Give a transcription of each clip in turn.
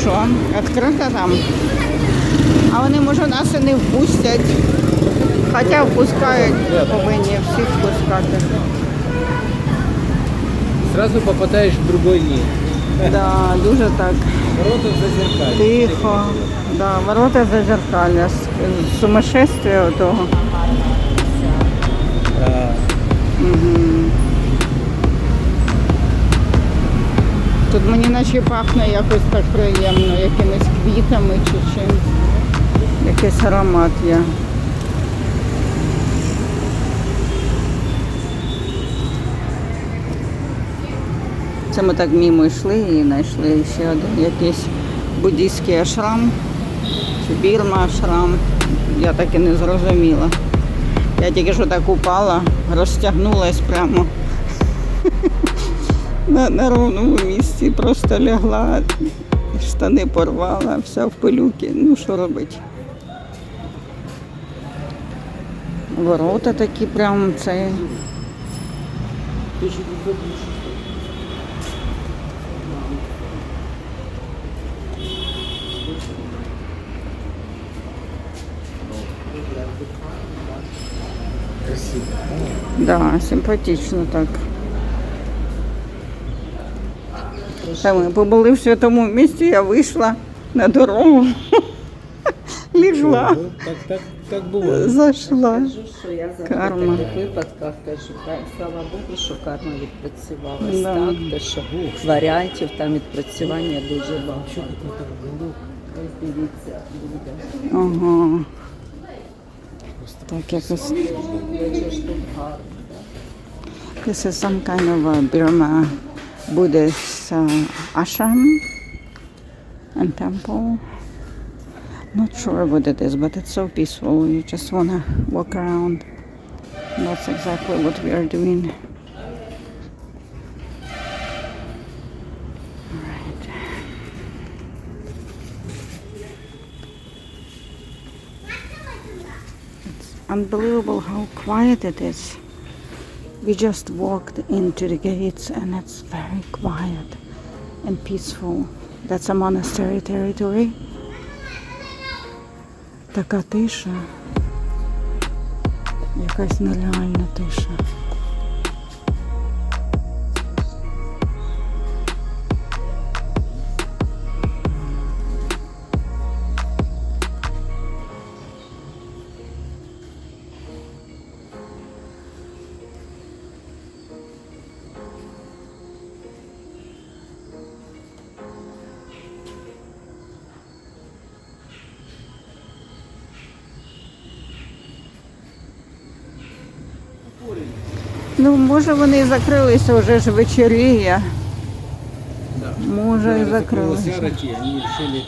що, відкрита там. А вони, може, нас і не впустять. Хоча впускають, повинні всіх впускати. Сразу попадаешь в другой мир. Да, дуже так. Ворота зазеркалье. Тихо. Да, ворота зазеркалья. с- Сумасшествие того. Да. Мені наче пахне якось так приємно, якимись квітами чи чим. Якийсь аромат є. Це ми так мимо йшли і знайшли ще один якийсь буддійський ашрам чи бірма ашрам. Я так і не зрозуміла. Я тільки що так упала, розтягнулась прямо на, на ровному місці, просто лягла, штани порвала, вся в пилюки. Ну що робити? Ворота такі прям це. Да, симпатично так. Та ми побули в святому місті, я вийшла на дорогу, лігла, Так, так, так буває. зайшла. Кажу, що я завжди Карма. в таких випадках кажу, слава Богу, що карма відпрацювалась. Да. Так, те, що варіантів там відпрацювання дуже багато. Ось дивіться, буде. Ага. Так якось. Тут гарно. This is some kind of a Burma Buddhist uh, ashram and temple. Not sure what it is, but it's so peaceful. You just want to walk around. That's exactly what we are doing. It's unbelievable how quiet it is We just walked into the gates and it's very quiet and peaceful. That's a monastery territory. Така тиша. Якась нереальна тиша. Ну, може вони і закрилися вже ж вечоріє. Да. Може і закрилися. сяроті, вони вирішили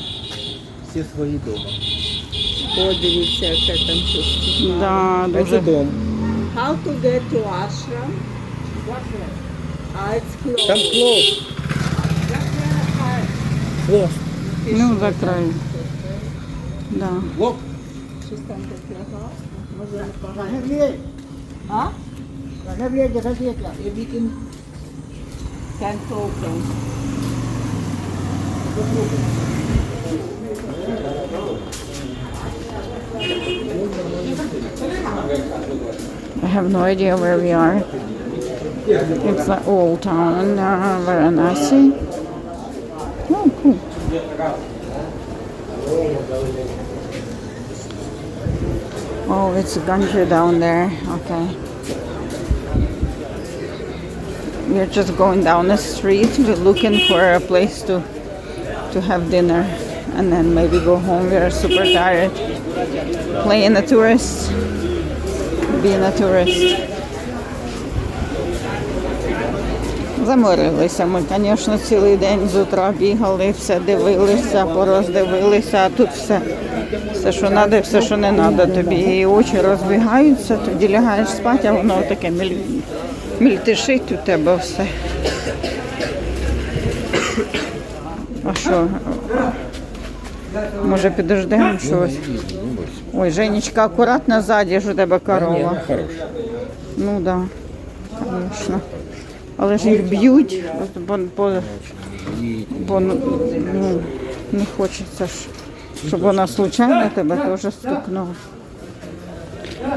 всі свої дома. О, дивіться, яке там щось. Да, Це дуже. дом. How to get to ashram? А, it's closed. Там клоус. Клоус. Ну, закрили. Да. Лоб. Щось там таке. Може, погано. А? I have no idea where we are. It's the old town, uh, Varanasi. Oh, cool. Oh, it's Ganja down there. Okay. We're just going down the street. We're looking for a place to to have dinner and then maybe go home. We are super tired. Playing a tourist. Being a tourist. Заморилися ми, звісно, цілий день з утра бігали, все дивилися, пороздивилися, а тут все, все, що треба, все, що не треба. Тобі і очі розбігаються, тоді лягаєш спати, а воно таке міль... мільтишить у тебе все. А що? Може підождемо щось? Ой, Женечка, акуратно ззаді ж у тебе корова. Ну так, да, звісно. Але ж їх б'ють, по, по, по, ну, Не хочеться ж, щоб вона случайно тебе теж стукнула.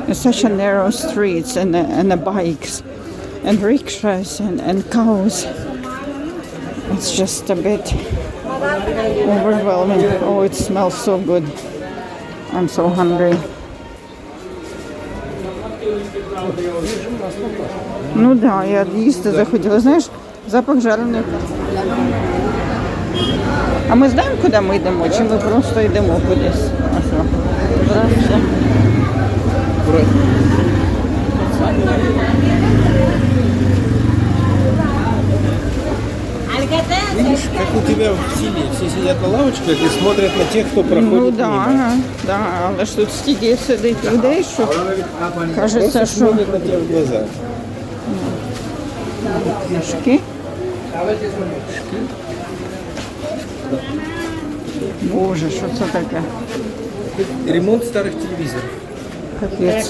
It's such a narrow streets and, and the bikes and rickshaws and, and cows. It's just a bit overwhelming. Oh, it smells so good. I'm so hungry. Ну да, я їсти захотіла. Знаєш, запах жарених. А ми знаємо, куди ми йдемо, чи ми просто йдемо кудись? А що? Здравствуйте. Видишь, как у тебя в селе. Все сидят на лавочках и смотрят на тех, кто проходит Ну да, мимо. ага, да, але ж тут стільки сидить людей, що кажеться, що смотрят на тебя в глаза. мішки. Боже, що це таке? Ремонт старых телевизоров. Капець.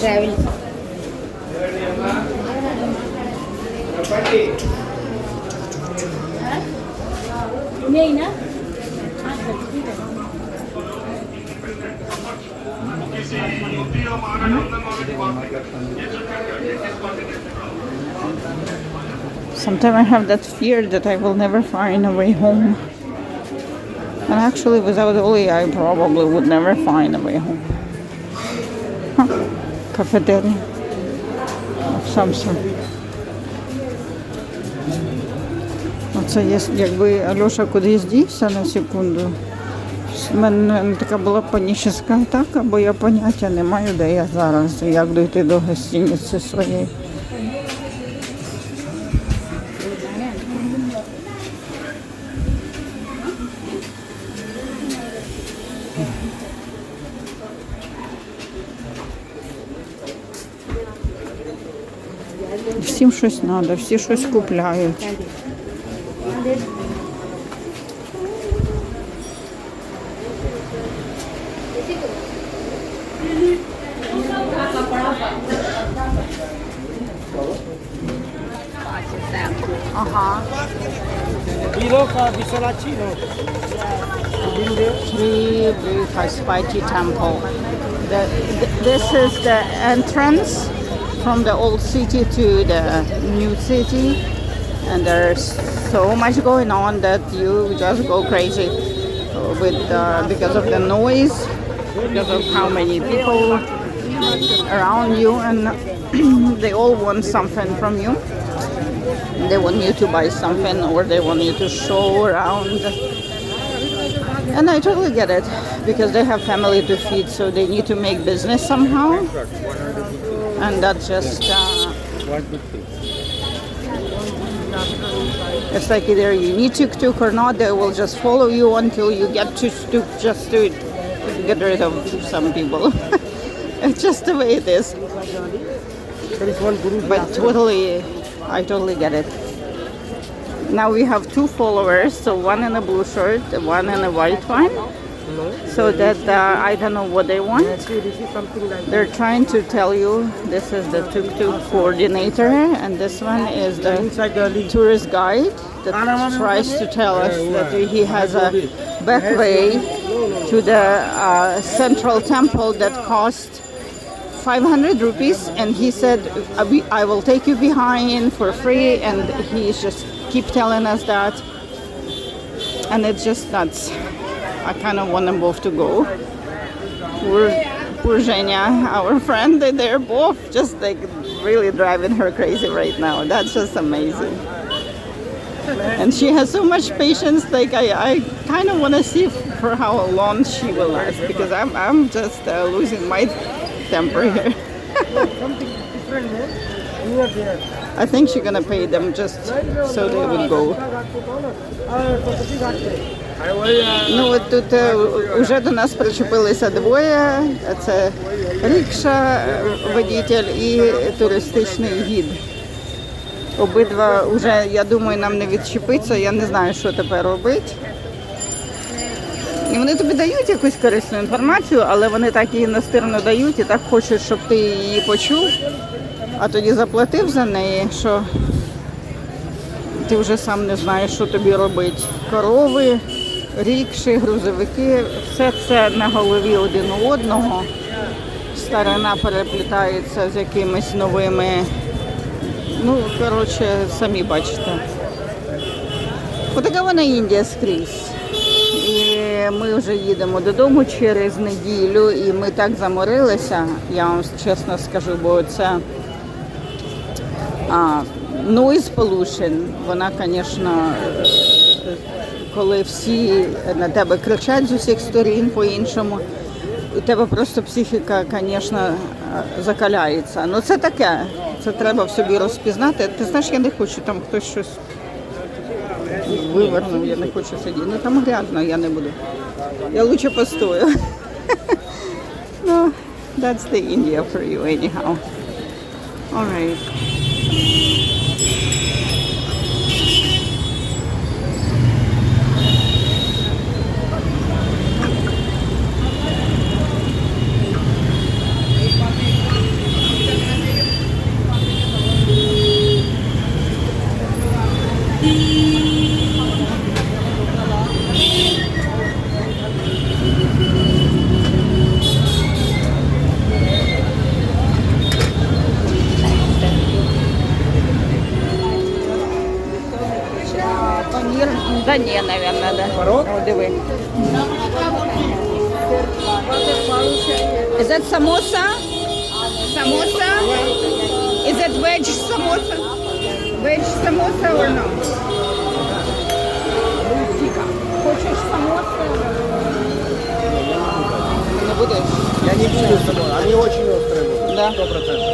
Sometimes I have that fear that I will never find a way home. And actually, without Oli, I probably would never find a way home. Huh. Cafeteria of some sort. Оце є, якби Альоша кудись дівся на секунду. У мене така була панічна атака, бо я поняття не маю, де я зараз, як дойти до гостиниці своєї. Всім щось треба, всі щось купляють. Brihaspati Temple. The, th- this is the entrance from the old city to the new city, and there's so much going on that you just go crazy uh, with uh, because of the noise, because of how many people around you, and they all want something from you. They want you to buy something, or they want you to show around. And I totally get it because they have family to feed, so they need to make business somehow. And that's just, uh, it's like either you need tuk tuk or not, they will just follow you until you get to tuk just to get rid of some people. it's just the way it is. There is one guru. But totally, I totally get it. Now we have two followers, so one in a blue shirt, one in a white one. So that uh, I don't know what they want. They're trying to tell you this is the tuk-tuk coordinator, and this one is the tourist guide that tries to tell us that he has a back way to the uh, central temple that cost 500 rupees and he said "I will- i will take you behind for free and he's just keep telling us that and it's just nuts i kind of want them both to go. Poor, poor our friend they- they're both just like really driving her crazy right now. That's just amazing. And she has so much patience like i, I kind of want to see for how long she will last because i'm, I'm just uh, losing my temper here. I think she's gonna pay them just so they would go. Ну от тут е, вже до нас причепилися двоє. Це рікша е, водитель і туристичний гід. Обидва вже, я думаю, нам не відчепиться, я не знаю, що тепер робити. І вони тобі дають якусь корисну інформацію, але вони так її настирно дають і так хочуть, щоб ти її почув, а тоді заплатив за неї, що ти вже сам не знаєш, що тобі робити. Корови, рікші, грузовики, все це на голові один у одного. Старина переплітається з якимись новими. Ну, коротше, самі бачите. Отака вона Індія скрізь. І ми вже їдемо додому через неділю, і ми так заморилися, я вам чесно скажу, бо це а, noise pollution, вона, звісно, коли всі на тебе кричать з усіх сторін по-іншому, у тебе просто психіка, звісно, закаляється. Ну це таке, це треба в собі розпізнати. Ти знаєш, я не хочу, там хтось щось вивернув, я не хочу сидіти. Ну там грязно, я не буду. Я лучше постою. ну, that's the India for you anyhow. All right. Is that samosa? Samosa? Is that veg samosa? Veg samosa or no? Самоса? Не? Я не буду с тобой, они очень острые будут. Да. Сто процентов.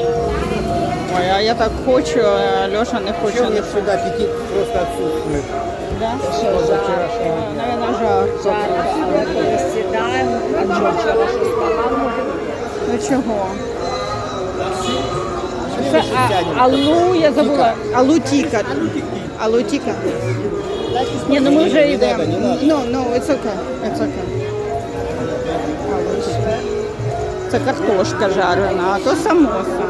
Ой, а я так хочу, а Льоша не хоче. Причем всегда аппетит просто отсутствует. Да? После вчерашнего. Наверное, жарко. Але коли сідаємо, а вчора щось погано? Ну чого? Це а, алу, я забула. Алу тіка. Алу тіка. Ні, ну ми вже йдемо. Ну, ну, it's okay. It's okay. Алу тіка. Це картошка жарена, а то самоса.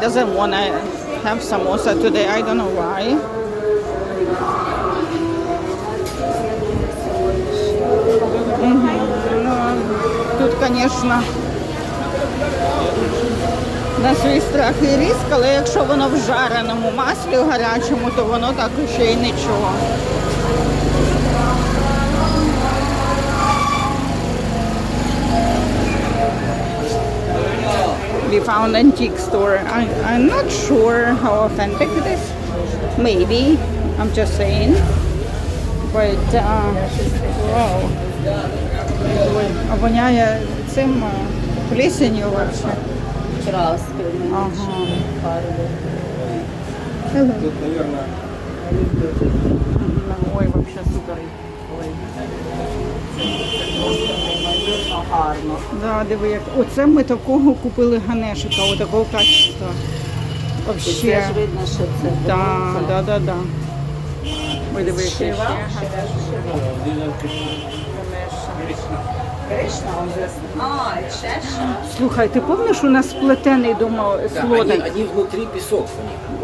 Doesn't want to have samosa today. I don't know why. Тут, звісно, на свій страх і ризик, але якщо воно в жареному маслі в гарячому, то воно так ще й нічого. We found antique store. I, I'm not sure how authentic it is. Maybe. I'm just saying. But, uh, wow. А воняє цим е, плесенью вообще. Краски. Ага. Тут, наверное, Ой, вообще супер. Гарно. Да, диви, як. Оце ми такого купили ганешика, отакого качества. Вообще. це ж видно, що це Да, да, да, да. Ой, диви, ще. Шива? Кришна, он же- А, чеша. Слухай, ти пам'ятаєш, у нас сплетений дома слоник? они внутри песок.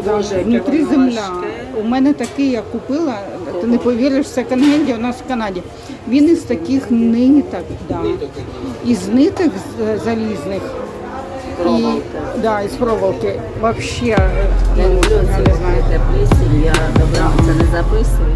Боже, яке Внутрі воно земля. важке. У мене такий я купила, ти не повіриш, в секонд-хенді у нас в Канаді. Він із таких ниток, да. із ниток з- залізних. Проволоки. да, із проволоки. Вообще, люблю я не знаю. я добра, це не записую.